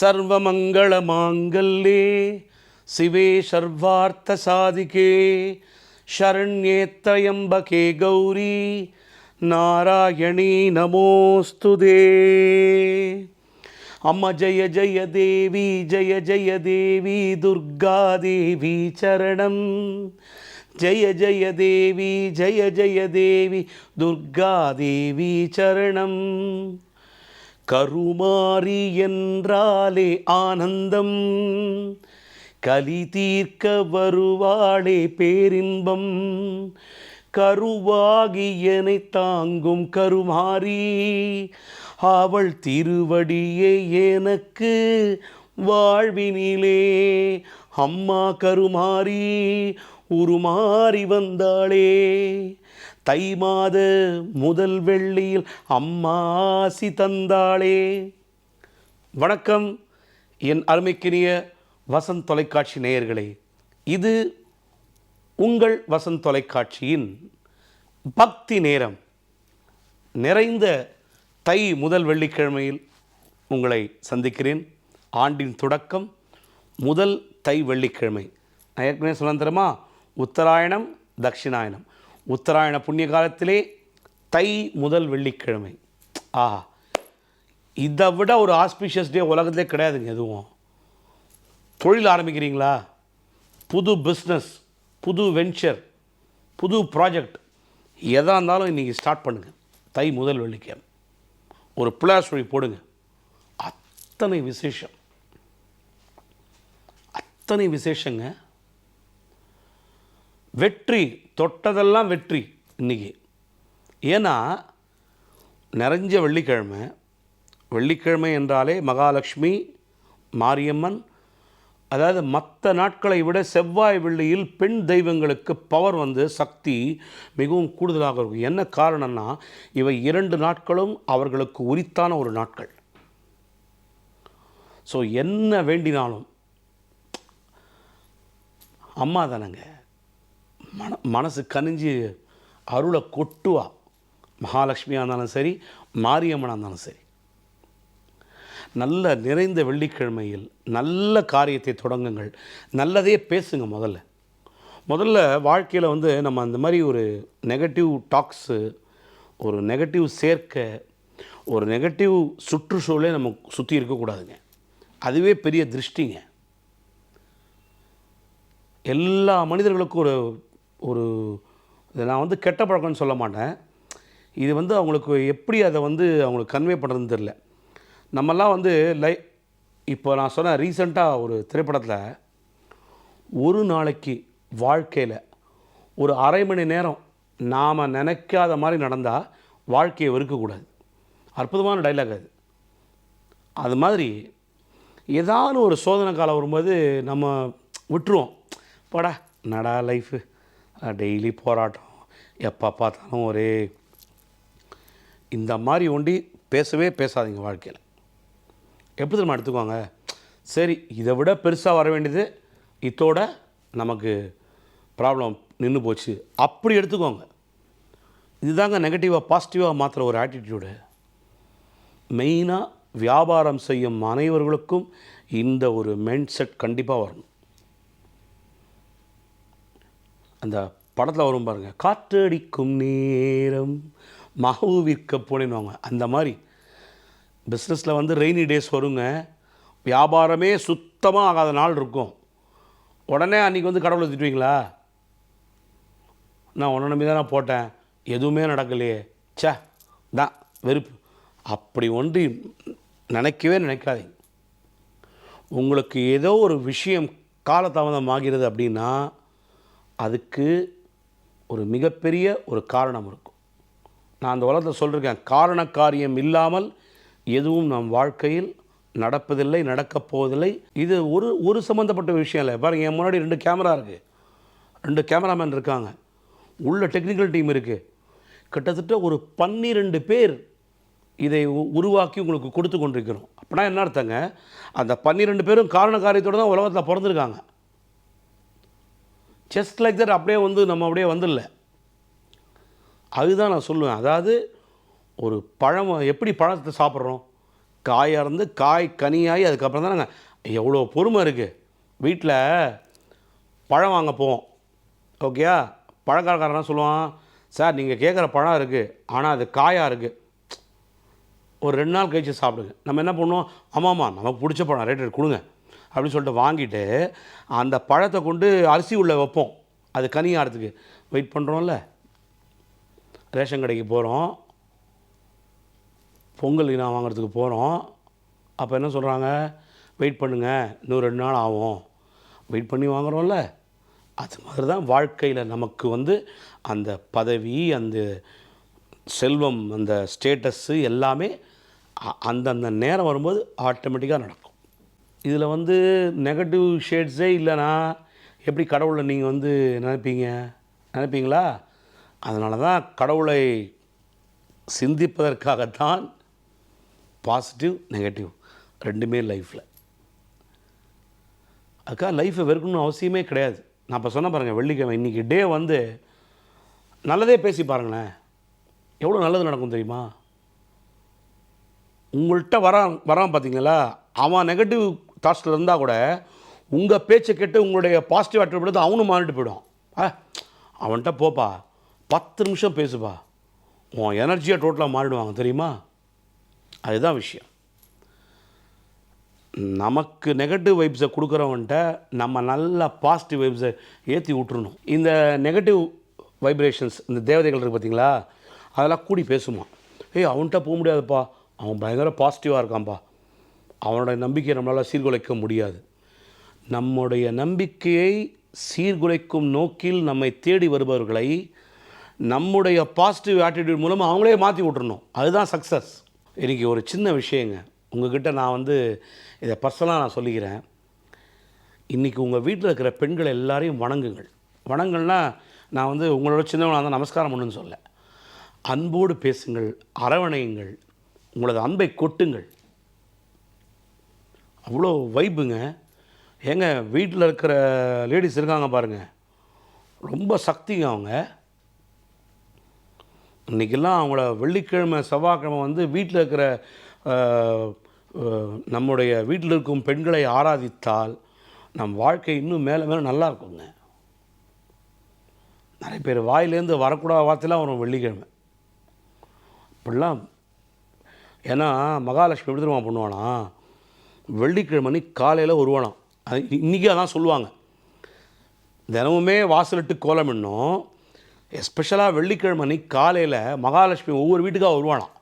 சர்வமங்களமாங்கல்யே சிவே சர்வார்த்த சாதிகே ஷரண்யேத்ரயம்பகே கௌரி நாராயணி நமோஸ்துதே அம்ம ஜய ஜய தேவி ஜய ஜய தேவி துர்கா தேவி சரணம். ஜய ஜய தேவி ஜய ஜய தேவி துர்கா தேவி சரணம். கருமாரி என்றாலே ஆனந்தம். கலி தீர்க்க வருவாளே பேரின்பம். கருவாகியனை தாங்கும் கருமாரி அவள் திருவடியே எனக்கு வாழ்வினிலே. அம்மா கருமாரி உருமாறி வந்தாளே. தை மாத முதல் வெள்ளியில் அம்மாசி தந்தாளே. வணக்கம் என் அருமைக்கினிய வசந்த் தொலைக்காட்சி நேயர்களே. இது உங்கள் வசந்த் தொலைக்காட்சியின் பக்தி நேரம். நிறைந்த தை முதல் வெள்ளிக்கிழமையில் உங்களை சந்திக்கிறேன். ஆண்டின் தொடக்கம் முதல் தை வெள்ளிக்கிழமை. நான் ஏற்கனவே சொன்னேன் உத்தராயணம் தட்சிணாயணம். உத்தராயண புண்ணிய காலத்திலே தை முதல் வெள்ளிக்கிழமை. ஆஹா இதை விட ஒரு ஆஸ்பிஷியஸ் டே உலகத்திலே கிடையாதுங்க எதுவும். தொழில் ஆரம்பிக்கிறீங்களா? புது பிஸ்னஸ் புது வெஞ்சர் புது ப்ராஜெக்ட் எதாக இருந்தாலும் இன்றைக்கி ஸ்டார்ட் பண்ணுங்கள் தை முதல் வெள்ளிக்கிழமை. ஒரு பிள்ளையார் சொல்லி போடுங்க. அத்தனை விசேஷம். அத்தனை விசேஷங்க. வெற்றி தொட்டதெல்லாம் வெற்றி இன்றைக்கி ஏன்னா நிறைஞ்ச வெள்ளிக்கிழமை வெள்ளிக்கிழமை என்றாலே மகாலட்சுமி மாரியம்மன் அதாவது மற்ற நாட்களை விட செவ்வாய் வெள்ளியில் பெண் தெய்வங்களுக்கு பவர் வந்து சக்தி மிகவும் கூடுதலாக இருக்கும். என்ன காரணம்னா இவை இரண்டு நாட்களும் அவர்களுக்கு உரித்தான ஒரு நாட்கள். ஸோ என்ன வேண்டினாலும் அம்மா தானங்க. மன மனசு கனிஞ்சு அருளை கொட்டுவா. மகாலட்சுமியாக இருந்தாலும் சரி மாரியம்மனாக இருந்தாலும் சரி. நல்ல நிறைந்த வெள்ளிக்கிழமையில் நல்ல காரியத்தை தொடங்குங்கள். நல்லதே பேசுங்க முதல்ல. முதல்ல வாழ்க்கையில் வந்து நம்ம அந்த மாதிரி ஒரு நெகட்டிவ் டாக்ஸு ஒரு நெகட்டிவ் சேர்க்க ஒரு நெகட்டிவ் சுற்றுச்சூழலே நம்ம சுற்றி இருக்கக்கூடாதுங்க. அதுவே பெரிய திருஷ்டிங்க. எல்லா மனிதர்களுக்கும் ஒரு ஒரு இதை நான் வந்து கெட்ட பழக்கம்னு சொல்ல மாட்டேன். இது வந்து அவங்களுக்கு எப்படி அதை வந்து அவங்களுக்கு கன்வே பண்ணுறதுன்னு தெரில நம்மெல்லாம் வந்து லை இப்போ நான் சொன்னேன் ரீசெண்டாக ஒரு திரைப்படத்தில் ஒரு நாளைக்கு வாழ்க்கையில் ஒரு அரை மணி நேரம் நாம் நினைக்காத மாதிரி நடந்தால் வாழ்க்கையை வெறுக்கக்கூடாது. அற்புதமான டைலாக் அது. அது மாதிரி ஏதாவது ஒரு சோதனை காலம் வரும்போது நம்ம விட்டுருவோம். போடா நடா லைஃபு டெய்லி போராட்டம். எப்போ பார்த்தாலும் ஒரே இந்த மாதிரி ஒண்டி பேசவே பேசாதீங்க வாழ்க்கையில். எப்படி நம்ம எடுத்துக்கோங்க? சரி இதை விட பெருசாக வர வேண்டியது இதோட நமக்கு ப்ராப்ளம் நின்று போச்சு. அப்படி எடுத்துக்கோங்க. இதுதாங்க நெகட்டிவாக பாசிட்டிவாக மாற்றுற ஒரு ஆட்டிடியூடு மெயினாக வியாபாரம் செய்யும் அனைவர்களுக்கும் இந்த ஒரு மைண்ட் செட் கண்டிப்பாக வரணும். அந்த படத்தில் வரும் பாருங்கள் காற்றடிக்கும் நேரம் மகவு விற்க போனேன்னுவாங்க. அந்த மாதிரி. பிஸ்னஸில் வந்து ரெய்னி டேஸ் வருங்க வியாபாரமே சுத்தமாக ஆகாத நாள் இருக்கும். உடனே அன்றைக்கி வந்து கடவுளை திட்டுவீங்களா? நான் உன்னை நம்பி தான் நான் போட்டேன் எதுவுமே நடக்கலையே. ச்சே தான் வெறுப்பு. அப்படி ஒன்று நினைக்கவே நினைக்காதீங்க. உங்களுக்கு ஏதோ ஒரு விஷயம் காலதாமதமாகிறது அப்படின்னா அதுக்கு ஒரு மிகப்பெரிய ஒரு காரணம் இருக்கும். நான் அந்த உலகத்தில் சொல்லியிருக்கேன் காரண காரியம் இல்லாமல் எதுவும் நம் வாழ்க்கையில் நடப்பதில்லை நடக்கப் போவதில்லை. இது ஒரு ஒரு சம்மந்தப்பட்ட விஷயம் இல்லை. பாருங்கள் என் முன்னாடி ரெண்டு கேமரா இருக்குது ரெண்டு கேமராமேன் இருக்காங்க. உள்ள டெக்னிக்கல் டீம் இருக்குது கிட்டத்தட்ட ஒரு பன்னிரெண்டு பேர் இதை உ- உருவாக்கி உங்களுக்கு கொடுத்து கொண்டிருக்கிறோம். அப்படின்னா என்ன அர்த்தங்க? அந்த பன்னிரெண்டு பேரும் காரண காரியத்தோடு தான் உலகத்தில் பிறந்திருக்காங்க. செஸ்ட் லைக் தட் அப்படியே வந்து நம்ம அப்படியே வந்துடல. அதுதான் நான் சொல்லுவேன். அதாவது ஒரு பழம் எப்படி பழத்தை சாப்பிட்றோம்? காயாக இருந்து காய் கனியாகி அதுக்கப்புறம் தான் நாங்கள் எவ்வளோ பொறுமை இருக்குது வீட்டில் பழம் வாங்க போவோம். ஓகேயா? பழக்காரக்காரன் சொல்லுவான் சார் நீங்கள் கேட்குற பழம் இருக்குது ஆனால் அது காயாக இருக்குது ஒரு ரெண்டு நாள் கழிச்சு சாப்பிடுங்க. நம்ம என்ன பண்ணுவோம்? ஆமாம்மா நமக்கு பிடிச்ச பழம் ரேட் கொடுங்க. அப்படின்னு சொல்லிட்டு வாங்கிட்டு அந்த பழத்தை கொண்டு அரிசி உள்ளே வைப்போம். அது கனி ஆகிறதுக்கு வெயிட் பண்ணுறோம்ல ரேஷன் கடைக்கு போகிறோம் பொங்கல் இனம் வாங்குறதுக்கு போகிறோம் அப்போ என்ன சொல்கிறாங்க வெயிட் பண்ணுங்கள் இன்னும் ரெண்டு நாள் ஆகும். வெயிட் பண்ணி வாங்குறோம்ல. அது மாதிரி தான் வாழ்க்கையில் நமக்கு வந்து அந்த பதவி அந்த செல்வம் அந்த ஸ்டேட்டஸ்ஸு எல்லாமே அந்தந்த நேரம் வரும்போது ஆட்டோமேட்டிக்காக நடக்கும். இதில் வந்து நெகட்டிவ் ஷேட்ஸே இல்லைனா எப்படி கடவுளை நீங்கள் வந்து நினைப்பீங்க? நினைப்பீங்களா? அதனால தான் கடவுளை சிந்திப்பதற்காகத்தான் பாசிட்டிவ் நெகட்டிவ் ரெண்டுமே லைஃப்பில். அதுக்காக லைஃப்பை வெறுக்கணும்னு அவசியமே கிடையாது. நான் இப்போ சொன்ன பாருங்கள் வெள்ளிக்கிழமை இன்றைக்கி டே வந்து நல்லதே பேசி பாருங்களேன். எவ்வளோ நல்லது நடக்கும் தெரியுமா? உங்கள்கிட்ட வரான் வரான் பார்த்தீங்களா? அவன் நெகட்டிவ் தாட்ஸில் இருந்தால் கூட உங்கள் பேச்சை கேட்டு உங்களுடைய பாசிட்டிவ் ஆட்டிவிடுறது அவனும் மாறிட்டு போயிடும். ஆ அவன்கிட்ட போப்பா. பத்து நிமிஷம் பேசுப்பா. உன் எனர்ஜியாக டோட்டலாக மாறிடுவாங்க தெரியுமா? அதுதான் விஷயம். நமக்கு நெகட்டிவ் வைப்ஸை கொடுக்குறவன்ட்ட நம்ம நல்லா பாசிட்டிவ் வைப்ஸை ஏற்றி விட்டுருணும் இந்த நெகட்டிவ் வைப்ரேஷன்ஸ் இந்த தேவதைகள் இருக்குது பார்த்தீங்களா அதெல்லாம் கூடி பேசுமா. ஏய் அவன்கிட்ட போக முடியாதுப்பா. அவன் பயங்கர பாசிட்டிவாக இருக்கான்ப்பா அவனுடைய நம்பிக்கையை நம்மளால் சீர்குலைக்க முடியாது. நம்முடைய நம்பிக்கையை சீர்குலைக்கும் நோக்கில் நம்மை தேடி வருபவர்களை நம்முடைய பாசிட்டிவ் ஆட்டிடியூட் மூலமாக அவங்களே மாற்றி விட்டுறணும். அதுதான் சக்ஸஸ் இன்றைக்கி ஒரு சின்ன விஷயங்க. உங்ககிட்ட நான் வந்து இதை பர்சனலாக நான் சொல்லிக்கிறேன். இன்றைக்கி உங்கள் வீட்டில் இருக்கிற பெண்கள் எல்லாரையும் வணங்குங்கள். வணங்கல்னா நான் வந்து உங்களோட சின்னவனாக தான் நமஸ்காரம் பண்ணுன்னு சொல்ல. அன்போடு பேசுங்கள் அரவணையுங்கள் உங்களது அன்பை கொட்டுங்கள். அவ்வளோ வைப்புங்க ஏங்க வீட்டில் இருக்கிற லேடிஸ் இருக்காங்க பாருங்கள் ரொம்ப சக்திங்க அவங்க. இன்றைக்கெல்லாம் அவங்கள வெள்ளிக்கிழமை செவ்வாய்க்கிழமை வந்து வீட்டில் இருக்கிற நம்முடைய வீட்டில் இருக்கும் பெண்களை ஆராதித்தால் நம் வாழ்க்கை இன்னும் மேலே மேலே நல்லா இருக்குங்க. நிறைய பேர் வாயிலேருந்து வரக்கூடாத வார்த்தைலாம் வரும் வெள்ளிக்கிழமை. இப்படிலாம் ஏன்னா மகாலட்சுமி எப்படி தெரியுமா பண்ணுவானா? வெள்ளிக்கிழமை காலையில் வருவானாம் அது இன்றைக்கி அதான் சொல்லுவாங்க. தினமுமே வாசலிட்டு கோலம் இன்னும் எஸ்பெஷலாக வெள்ளிக்கிழமை காலையில் மகாலட்சுமி ஒவ்வொரு வீட்டுக்காக வருவானாம்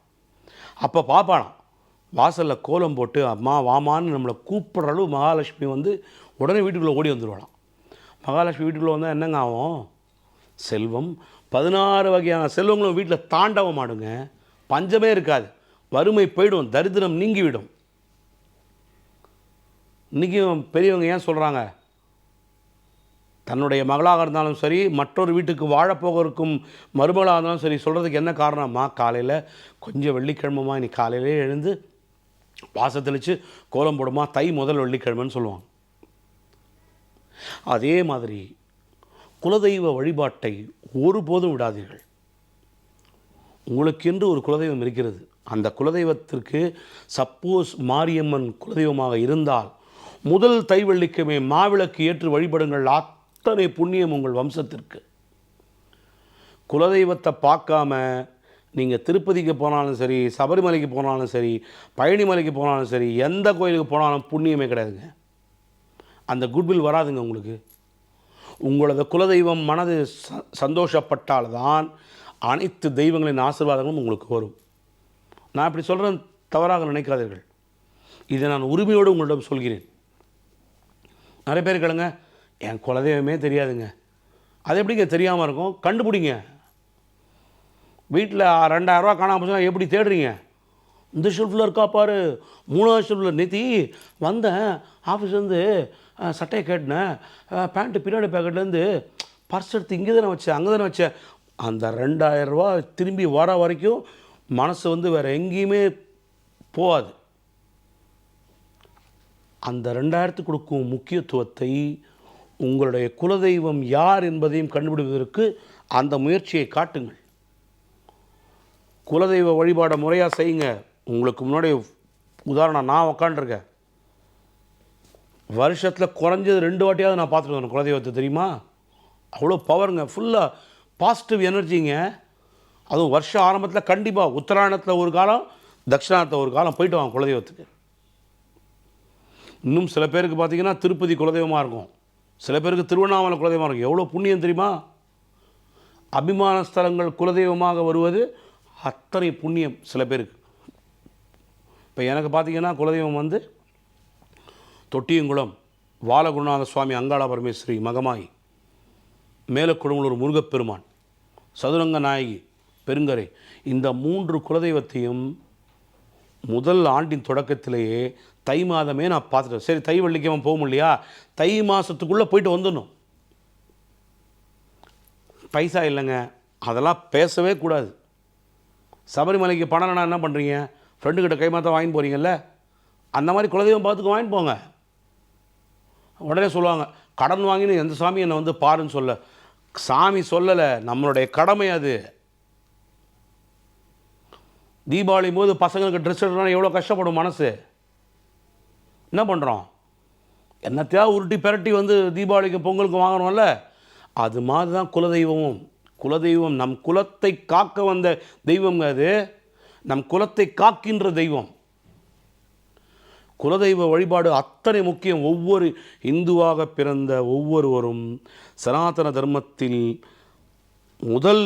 அப்போ பார்ப்பானாம் வாசலில் கோலம் போட்டு அம்மா வாமான்னு நம்மளை கூப்பிட்ற அளவு மகாலட்சுமி வந்து உடனே வீட்டுக்குள்ளே ஓடி வந்துடுவானாம் மகாலட்சுமி வீட்டுக்குள்ளே வந்தால் என்னங்க ஆகும்? செல்வம். பதினாறு வகையான செல்வங்களும் வீட்டில் தாண்டவம் ஆடுங்க. பஞ்சமே இருக்காது. வறுமை போயிடும். தரித்திரம் நீங்கிவிடும். இன்றைக்கும் பெரியவங்க ஏன் சொல்கிறாங்க? தன்னுடைய மகளாக இருந்தாலும் சரி மற்றொரு வீட்டுக்கு வாழப்போக இருக்கும் மருமகளாக இருந்தாலும் சரி சொல்கிறதுக்கு என்ன காரணமா? காலையில் கொஞ்சம் வெள்ளிக்கிழமமா இன்னைக்கு காலையிலே எழுந்து வாசல் தெளித்து கோலம் போடுமா தை முதல் வெள்ளிக்கிழமைன்னு சொல்லுவாங்க. அதே மாதிரி குலதெய்வ வழிபாட்டை ஒருபோதும் விடாதீர்கள். உங்களுக்கென்று ஒரு குலதெய்வம் இருக்கிறது. அந்த குலதெய்வத்திற்கு சப்போஸ் மாரியம்மன் குலதெய்வமாக இருந்தால் முதல் தை வெள்ளிக்கிழமை மாவிளக்கு ஏற்று வழிபடுங்கள். அத்தனை புண்ணியம் உங்கள் வம்சத்திற்கு. குலதெய்வத்தை பார்க்காம நீங்கள் திருப்பதிக்கு போனாலும் சரி சபரிமலைக்கு போனாலும் சரி பழனிமலைக்கு போனாலும் சரி எந்த கோயிலுக்கு போனாலும் புண்ணியமே கிடையாதுங்க. அந்த குட்வில் வராதுங்க உங்களுக்கு. உங்களது குலதெய்வம் மனது ச சந்தோஷப்பட்டால்தான் அனைத்து தெய்வங்களின் ஆசீர்வாதங்களும் உங்களுக்கு வரும். நான் இப்படி சொல்கிறேன் தவறாக நினைக்காதீர்கள். இதை நான் உரிமையோடு உங்களிடம் சொல்கிறேன். நிறைய பேர் கேளுங்க என் குலதெய்வமே தெரியாதுங்க. அது எப்படிங்க தெரியாமல் இருக்கும்? கண்டுபிடிங்க. வீட்டில் ரெண்டாயிரரூவா காணாமல் போச்சுன்னா எப்படி தேடுறீங்க? இந்த ஷெல்ஃபில் இருக்கா பாரு. மூணாவது ஷெல்ஃபில் நிதி வந்தேன். ஆஃபீஸ்லேருந்து சட்டையை கேட்டினேன். பேண்ட்டு பின்னாடி பேக்கெட்லேருந்து பர்ஸ் எடுத்து இங்கே தானே வச்சேன் அங்கே தானே வச்சேன். அந்த ரெண்டாயிரரூவா திரும்பி வர வரைக்கும் மனசு வந்து வேறு எங்கேயுமே போகாது. அந்த ரெண்டாயிரத்துக்கு கொடுக்கும் முக்கியத்துவத்தை உங்களுடைய குலதெய்வம் யார் என்பதையும் கண்டுபிடிப்பதற்கு அந்த முயற்சியை காட்டுங்கள். குலதெய்வ வழிபாடை முறையாக செய்யுங்க. உங்களுக்கு முன்னாடி உதாரணம் நான் உக்காண்டிருக்கேன். வருஷத்தில் குறைஞ்சது ரெண்டு வாட்டியாவது நான் பார்த்துட்டு வந்தேன் குலதெய்வத்தை தெரியுமா? அவ்வளோ பவருங்க ஃபுல்லாக பாசிட்டிவ் எனர்ஜிங்க அதுவும் வருஷம் ஆரம்பத்தில் கண்டிப்பாக உத்தராயணத்தில் ஒரு காலம் தட்சிணாயணத்தில் ஒரு காலம் போயிட்டு வாங்க குலதெய்வத்துக்கு. இன்னும் சில பேருக்கு பார்த்தீங்கன்னா திருப்பதி குலதெய்வமாக இருக்கும். சில பேருக்கு திருவண்ணாமலை குலதெய்வமாக இருக்கும். எவ்வளோ புண்ணியம் தெரியுமா? அபிமான ஸ்தலங்கள் குலதெய்வமாக வருவது அத்தனை புண்ணியம் சில பேருக்கு. இப்போ எனக்கு பார்த்தீங்கன்னா குலதெய்வம் வந்து தொட்டியங்குளம் வாலகுருநாத சுவாமி அங்காள பரமேஸ்வரி மகமாயி மேலக்குடங்களூர் முருகப்பெருமான் சதுரங்க நாயகி பெருங்கரை. இந்த மூன்று குலதெய்வத்தையும் முதல் ஆண்டின் தொடக்கத்திலேயே தை மாதமே நான் பார்த்துட்டேன். சரி தை வெள்ளிக்கிழமை போக முடியலையா? தை மாதத்துக்குள்ளே போயிட்டு வந்துடணும். பைசா இல்லைங்க. அதெல்லாம் பேசவே கூடாது. சபரிமலைக்கு பணம் என்ன பண்ணுறீங்க ஃப்ரெண்டுக்கிட்ட கைமாத்த வாங்கிட்டு போகிறீங்கல்ல அந்த மாதிரி குலதெய்வம் பார்த்துக்கு வாங்கிட்டு போங்க. உடனே சொல்லுவாங்க கடன் வாங்கினு எந்த சாமி என்னை வந்து பாருன்னு சொல்ல. சாமி சொல்லலை நம்மளுடைய கடமை அது. தீபாவளி போது பசங்களுக்கு ட்ரெஸ் எடுக்கணும்னா எவ்வளோ கஷ்டப்படும் மனசு. என்ன பண்ணுறோம் என்னத்தையா உருட்டி பெரட்டி வந்து தீபாவளிக்கு பொங்கலுக்கு வாங்குறோம்ல? அது மாதிரி தான் குலதெய்வமும். குலதெய்வம் நம் குலத்தை காக்க வந்த தெய்வம் அது. நம் குலத்தை காக்கின்ற தெய்வம். குலதெய்வ வழிபாடு அத்தனை முக்கியம். ஒவ்வொரு இந்துவாக பிறந்த ஒவ்வொருவரும் சனாதன தர்மத்தில் முதல்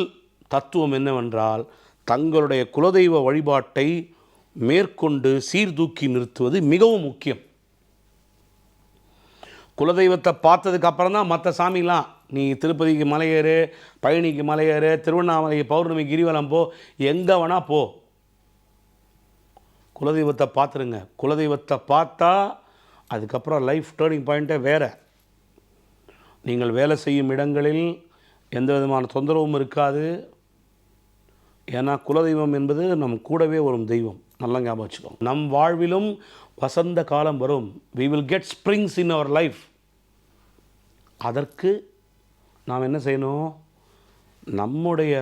தத்துவம் என்னவென்றால் தங்களுடைய குலதெய்வ வழிபாட்டை மேற்கொண்டு சீர்தூக்கி நிறுத்துவது மிகவும் முக்கியம். குலதெய்வத்தை பார்த்ததுக்கு அப்புறம் தான் மற்ற சாமிலாம் நீ திருப்பதிக்கு மலையேறு பழனிக்கு மலையேறு திருவண்ணாமலை பௌர்ணமி கிரிவலம் போ எங்கே வேணால் போ. குலதெய்வத்தை பார்த்துருங்க. குலதெய்வத்தை பார்த்தா அதுக்கப்புறம் லைஃப் டேர்னிங் பாயிண்ட்டே வேறு. நீங்கள் வேலை செய்யும் இடங்களில் எந்த விதமான தொந்தரவும் இருக்காது. ஏன்னா குலதெய்வம் என்பது நம் கூடவே வரும் தெய்வம். நல்லா ஞாபகம் வச்சுக்கோங்க நம் வாழ்விலும் வசந்த காலம் வரும். We will get springs in our life அதற்கு நாம் என்ன செய்யணும்? நம்முடைய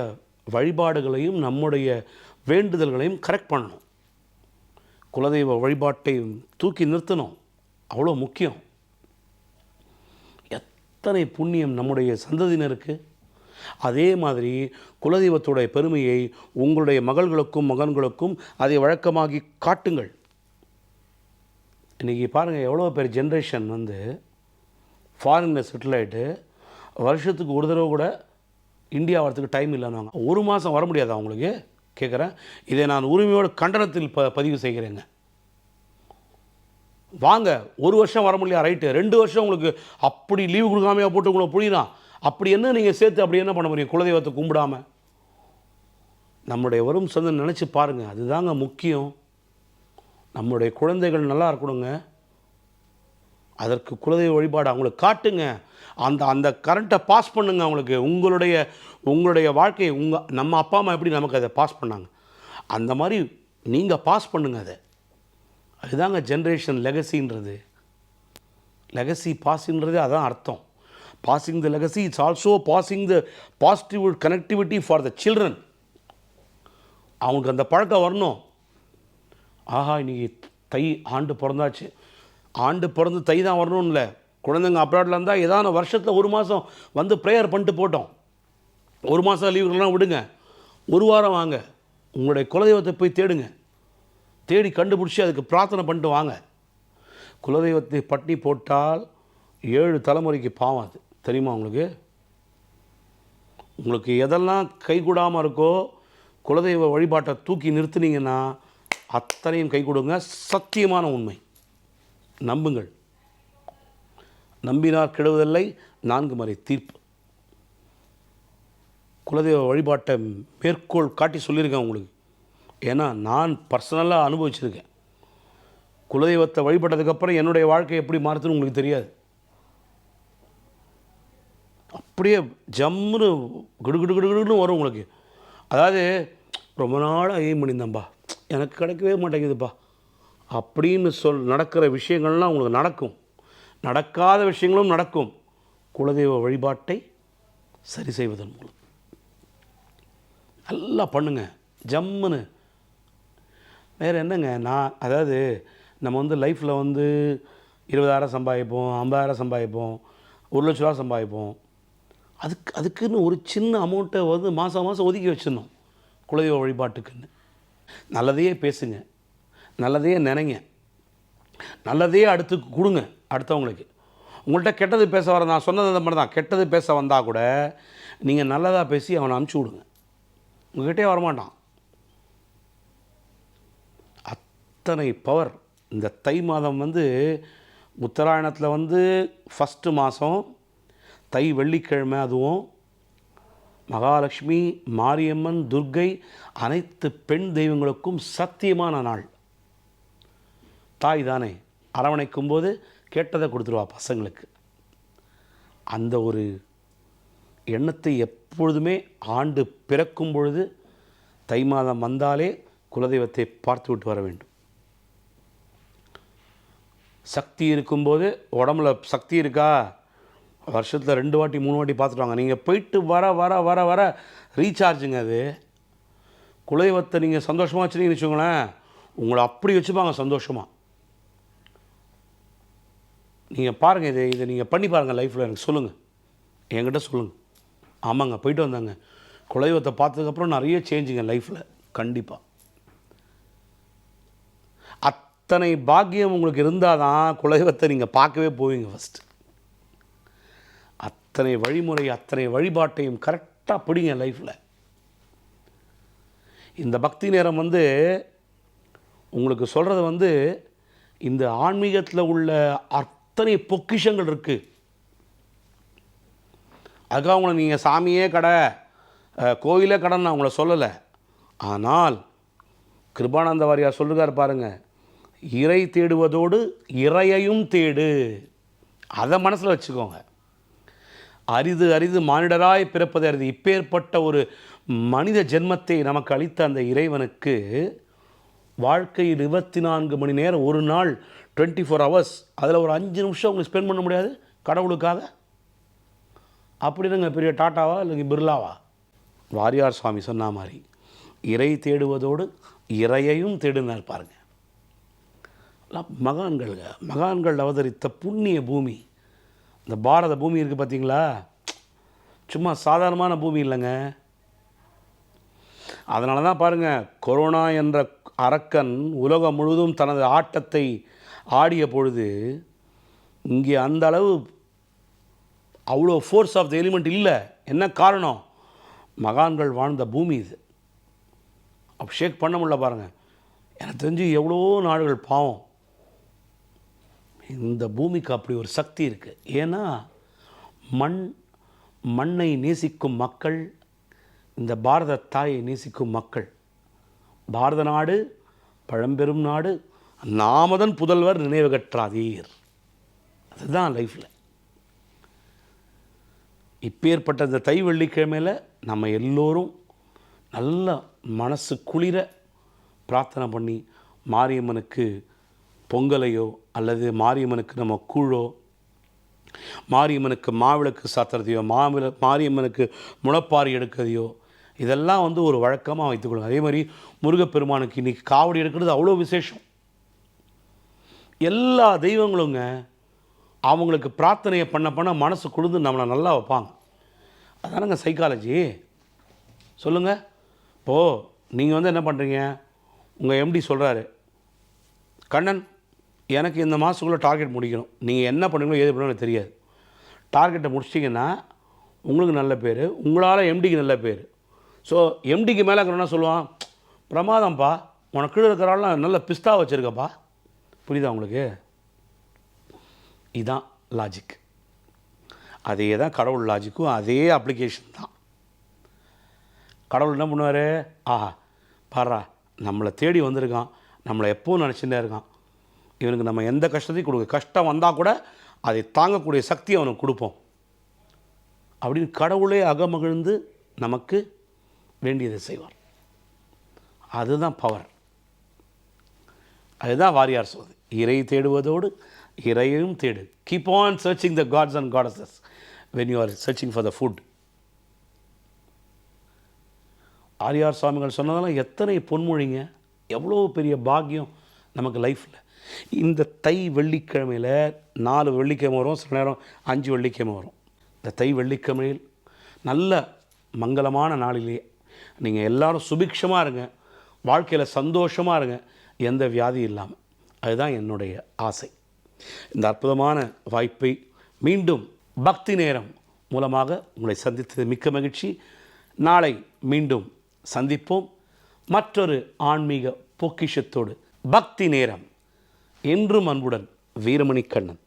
வழிபாடுகளையும் நம்முடைய வேண்டுதல்களையும் கரெக்ட் பண்ணணும். குலதெய்வ வழிபாட்டை தூக்கி நிறுத்தணும். அவ்வளோ முக்கியம். எத்தனை புண்ணியம் நம்முடைய சந்ததியினருக்கு? அதே மாதிரி குலதெய்வத்துடைய பெருமையை உங்களுடைய மகள்களுக்கும் மகன்களுக்கும் அதை வழக்கமாகி காட்டுங்கள். இன்றைக்கி பாருங்கள் எவ்வளோ பேர் ஜென்ரேஷன் வந்து ஃபாரினில் செட்டில் ஆகிட்டு வருஷத்துக்கு ஒரு தடவை கூட இந்தியா வரத்துக்கு டைம் இல்லைன்னாங்க ஒரு மாதம் வர முடியாது அவங்களுக்கு கேட்குறேன் இதை நான் உரிமையோட கண்டனத்தில் ப பதிவு செய்கிறேங்க. வாங்க ஒரு வருஷம் வர முடியல ரைட்டு ரெண்டு வருஷம் உங்களுக்கு அப்படி லீவு கொடுக்காமையா போட்டு உங்களை புரியுதான் அப்படி என்ன நீங்கள் சேர்த்து அப்படி என்ன பண்ண முடியும்? குலதெய்வத்தை கும்பிடாம? நம்முடைய வரும் சொந்த நினச்சி பாருங்கள் அதுதாங்க முக்கியம். நம்முடைய குழந்தைகள் நல்லா இருக்கணுங்க. அதற்கு குலதெய்வ வழிபாடு அவங்களுக்கு காட்டுங்க. அந்த அந்த கரண்ட்டை பாஸ் பண்ணுங்க அவங்களுக்கு. உங்களுடைய உங்களுடைய வாழ்க்கையை உங்கள் நம்ம அப்பா அம்மா எப்படி நமக்கு அதை பாஸ் பண்ணாங்க? அந்த மாதிரி நீங்கள் பாஸ் பண்ணுங்க அதை. அதுதாங்க ஜென்ரேஷன் லெகசின்றது லெகசி பாஸின்றது அதான் அர்த்தம். Passing the legacy it's also passing the positive connectivity for the children அவங்களுக்கு அந்த பழக்கம் வரணும். ஆஹா இன்னைக்கு தை ஆண்டு பிறந்தாச்சு. ஆண்டு பிறந்து தை தான் வரணும்னு இல்லை குழந்தைங்க அப்ராடில் இருந்தால் ஏதான வருஷத்தில் ஒரு மாதம் வந்து ப்ரேயர் பண்ணிட்டு போட்டோம். ஒரு மாதம் லீவுகள்லாம் விடுங்க. ஒரு வாரம் வாங்க. உங்களுடைய குலதெய்வத்தை போய் தேடுங்க. தேடி கண்டுபிடிச்சி அதுக்கு பிரார்த்தனை பண்ணிட்டு வாங்க. குலதெய்வத்தை பட்டி போட்டால் ஏழு தலைமுறைக்கு பாவம் அது. தெரியுமா உங்களுக்கு? உங்களுக்கு எதெல்லாம் கைகூடாமல் இருக்கோ குலதெய்வ வழிபாட்டை தூக்கி நிறுத்துனீங்கன்னா அத்தனையும் கை கொடுங்க சத்தியமான உண்மை. நம்புங்கள். நம்பினார் கெடுவதில்லை நான்கு முறை தீர்ப்பு. குலதெய்வ வழிபாட்டை மேற்கோள் காட்டி சொல்லியிருக்கேன் உங்களுக்கு. ஏன்னா நான் பர்சனலாக அனுபவிச்சிருக்கேன். குலதெய்வத்தை வழிபட்டதுக்கப்புறம் என்னுடைய வாழ்க்கை எப்படி மாறுதுன்னு உங்களுக்கு தெரியாது. அப்படியே ஜம்முன்னு குடு குடு குடு குடுன்னு வரும் உங்களுக்கு. அதாவது ரொம்ப நாளாக எய்ம் பண்ணியிருந்தேன்ப்பா எனக்கு கிடைக்கவே மாட்டேங்குதுப்பா. அப்படின்னு சொல் நடக்கிற விஷயங்கள்லாம் உங்களுக்கு நடக்கும். நடக்காத விஷயங்களும் நடக்கும். குலதெய்வ வழிபாட்டை சரி செய்வதன் மூலம். நல்லா பண்ணுங்க. ஜம்முன்னு. வேறு என்னங்க? நான் அதாவது நம்ம வந்து லைஃப்பில் வந்து இருபதாயிரம் சம்பாதிப்போம் ஐம்பதாயிரம் சம்பாதிப்போம் ஒரு லட்ச ரூபா சம்பாதிப்போம். அதுக்கு அதுக்குன்னு ஒரு சின்ன அமௌண்ட்டை வந்து மாதம் மாதம் ஒதுக்கி வச்சிடணும். குலதெய்வ வழிபாட்டுக்குன்னு. நல்லதையே பேசுங்க. நல்லதையே நினைங்க. நல்லதையே அடுத்து கொடுங்க அடுத்தவங்களுக்கு. உங்கள்கிட்ட கெட்டது பேச வர நான் சொன்னது அந்த மாதிரி தான். கெட்டது பேச வந்தால் கூட நீங்கள் நல்லதாக பேசி அவனை அனுப்பிச்சி விடுங்க. உங்ககிட்டே வரமாட்டான். அத்தனை பவர் இந்த தை மாதம் வந்து உத்தராயணத்தில் வந்து ஃபஸ்ட்டு மாதம் தை வெள்ளிக்கிழமை அதுவும் மகாலட்சுமி மாரியம்மன் துர்க்கை அனைத்து பெண் தெய்வங்களுக்கும் சத்தியமான நாள். தாய் தானே அரவணைக்கும் போது கேட்டதை கொடுத்துருவா பசங்களுக்கு. அந்த ஒரு எண்ணத்தை எப்பொழுதுமே ஆண்டு பிறக்கும் பொழுது தை மாதம் வந்தாலே குலதெய்வத்தை பார்த்து விட்டு வர வேண்டும். சக்தி இருக்கும்போது உடம்புல சக்தி இருக்கா? வருஷத்தில் ரெண்டு வாட்டி மூணு வாட்டி பார்த்துட்டு வாங்க. நீங்கள் போயிட்டு வர வர வர வர ரீசார்ஜுங்க அது. குலதெய்வத்தை நீங்கள் சந்தோஷமாக வச்சுருக்கீங்கன்னு வச்சுக்கோங்களேன் உங்களை அப்படி வச்சுப்பாங்க சந்தோஷமாக நீங்கள் பாருங்கள் இதை இதை நீங்கள் பண்ணி பாருங்கள் லைஃப்பில் எனக்கு சொல்லுங்கள் என்கிட்ட சொல்லுங்கள் ஆமாங்க போயிட்டு வந்தாங்க. குலதெய்வத்தை பார்த்ததுக்கப்புறம் நிறைய சேஞ்சுங்க லைஃப்பில் கண்டிப்பாக அத்தனை பாக்கியம் உங்களுக்கு இருந்தால் தான் குலதெய்வத்தை நீங்கள் பார்க்கவே போவீங்க ஃபஸ்ட்டு அத்தனை வழிமுறை அத்தனை வழிபாட்டையும் கரெக்டாக பிடிங்க லைஃப்பில் இந்த பக்தி நேரம் வந்து உங்களுக்கு சொல்கிறது வந்து இந்த ஆன்மீகத்தில் உள்ள அத்தனை பொக்கிஷங்கள் இருக்குது அதுக்காக அவங்கள நீங்கள் சாமியே கடை கோயிலே கடன் நான் உங்களை சொல்லலை. ஆனால் கிருபானந்த வாரியார் சொல்லுகார் பாருங்கள் இறை தேடுவதோடு இறையையும் தேடு. அதை மனசில் வச்சுக்கோங்க. அரிது அரிது மானிடராய் பிறப்பது அரிது. இப்பேற்பட்ட ஒரு மனித ஜென்மத்தை நமக்கு அளித்த அந்த இறைவனுக்கு வாழ்க்கையில் இருபத்தி நான்கு மணி நேரம் ஒரு நாள் டுவெண்ட்டி ஃபோர் ஹவர்ஸ் அதில் ஒரு அஞ்சு நிமிஷம் உங்களுக்கு ஸ்பெண்ட் பண்ண முடியாது? கடவுளுக்காக? அப்படின்னுங்க பெரிய டாட்டாவா இல்லை பிர்லாவா? வாரியார் சுவாமி சொன்ன மாதிரி இறை தேடுவதோடு இறையையும் தேடுனார் பாருங்கள் மகான்கள் மகான்கள் அவதரித்த புண்ணிய பூமி இந்த பாரத பூமி இருக்குது பார்த்தீங்களா சும்மா சாதாரணமான பூமி இல்லைங்க. அதனால தான் பாருங்கள் கொரோனா என்ற அரக்கன் உலகம் முழுவதும் தனது ஆட்டத்தை ஆடிய பொழுது இங்கே அந்த அளவு அவ்வளோ ஃபோர்ஸ் ஆஃப் த எலிமெண்ட் இல்லை. என்ன காரணம்? மகான்கள் வாழ்ந்த பூமி இது. அபிஷேக் பண்ண முடியல பாருங்கள் எனக்கு தெரிஞ்சு எவ்வளோ நாடுகள் பாவம். இந்த பூமிக்கு அப்படி ஒரு சக்தி இருக்குது ஏன்னா மண் மண்ணை நேசிக்கும் மக்கள் இந்த பாரத தாயை நேசிக்கும் மக்கள். பாரத நாடு பழம்பெரும் நாடு நாமதன் புதல்வர் நினைவுகற்றாதீர் அதுதான் லைஃப்பில் இப்பேற்பட்ட இந்த தை வெள்ளிக்கிழமையில் நம்ம எல்லோரும் நல்ல மனசு குளிர பிரார்த்தனை பண்ணி மாரியம்மனுக்கு பொங்கலையோ அல்லது மாரியம்மனுக்கு நம்ம கூழோ மாரியம்மனுக்கு மாவிளக்கு சாத்துறதையோ மாவிள மாரியம்மனுக்கு முளப்பாரி எடுக்கிறதையோ இதெல்லாம் வந்து ஒரு வழக்கமாக வைத்துக்கொள்ளுங்க அதே மாதிரி முருகப்பெருமானுக்கு இன்றைக்கி காவடி எடுக்கிறது அவ்வளோ விசேஷம். எல்லா தெய்வங்களுங்க அவங்களுக்கு பிரார்த்தனையை பண்ண பண்ண மனசு கொடுத்து நம்மளை நல்லா வைப்பாங்க. அதானங்க சைக்காலஜி சொல்லுங்கள் இப்போது நீங்கள் வந்து என்ன பண்ணுறீங்க உங்கள் எம்டி சொல்கிறாரு கண்ணன் எனக்கு இந்த மாதத்துக்குள்ளே டார்கெட் முடிக்கணும். நீங்கள் என்ன பண்ணுங்களோ ஏது பண்ணுவீங்களோ எனக்கு தெரியாது. டார்கெட்டை முடிச்சிட்டிங்கன்னா உங்களுக்கு நல்ல பேர் உங்களால் எம்டிக்கு நல்ல பேர். ஸோ எம்டிக்கு மேலே இருக்கிறவனா சொல்லுவான்? பிரமாதம்ப்பா உனக்கு கீழே இருக்கிறாலாம் நல்ல பிஸ்தா வச்சுருக்கப்பா. புரியுதா உங்களுக்கு? இதுதான் லாஜிக் அதே தான் கடவுள் லாஜிக்கும் அதே அப்ளிகேஷன் தான். கடவுள் என்ன பண்ணுவார்? ஆஹா பாரா நம்மளை தேடி வந்திருக்கான். நம்மளை எப்போவும் நினச்சிட்டே இருக்கான். இவனுக்கு நம்ம எந்த கஷ்டத்தையும் கொடுக்க கஷ்டம் வந்தால் கூட அதை தாங்கக்கூடிய சக்தி அவனுக்கு கொடுப்போம். அப்படின்னு கடவுளே அகமகிழ்ந்து நமக்கு வேண்டியதை செய்வார். அதுதான் பவர் அதுதான் வாரியார் சொல்வது இறை தேடுவதோடு இறையையும் தேடு. Keep on searching the gods and goddesses when you are searching for the food Ariyar சுவாமிகள் சொன்னதெல்லாம் எத்தனை பொன்மொழிங்க. எவ்வளோ பெரிய பாக்கியம். நமக்கு லைஃப்பில் இந்த தை வெள்ளிக்கிழமையில் நாலு வெள்ளிக்கிழமை வரும் சில நேரம் அஞ்சு வெள்ளிக்கிழமை வரும். இந்த தை வெள்ளிக்கிழமையில் நல்ல மங்களமான நாளிலே நீங்கள் எல்லாரும் சுபிக்ஷமாக இருங்க. வாழ்க்கையில் சந்தோஷமாக இருங்க. எந்த வியாதியும் இல்லாமல் அதுதான் என்னுடைய ஆசை. இந்த அற்புதமான வாய்ப்பை மீண்டும் பக்தி நேரம் மூலமாக உங்களை சந்தித்தது மிக்க மகிழ்ச்சி. நாளை மீண்டும் சந்திப்போம். மற்றொரு ஆன்மீக பொக்கிஷத்தோடு பக்தி நேரம். என்றும் அன்புடன் வீரமணி கண்ணன்